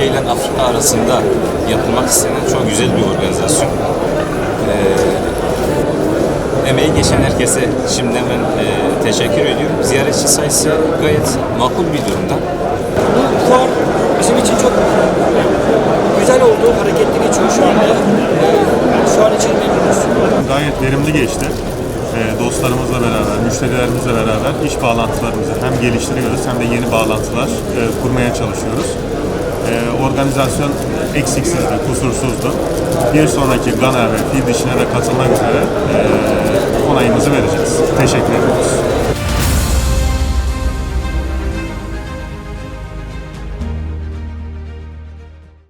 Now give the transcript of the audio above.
Türkiye ile Afrika arasında yapılmak istenen çok güzel bir organizasyon. Ee, emeği geçen herkese şimdiden ben e, teşekkür ediyorum. Ziyaretçi sayısı gayet makul bir durumda. Bu fuar bizim için çok güzel oldu, hareketli geçiyor şu anda. Ee, Şu an için memnunuz. Gayet verimli geçti. Ee, dostlarımızla beraber, müşterilerimizle beraber iş bağlantılarımızı hem geliştiriyoruz hem de yeni bağlantılar e, kurmaya çalışıyoruz. Ee, organizasyon eksiksizdi, kusursuzdu. Bir sonraki Gana ve Fil de katılmak üzere e,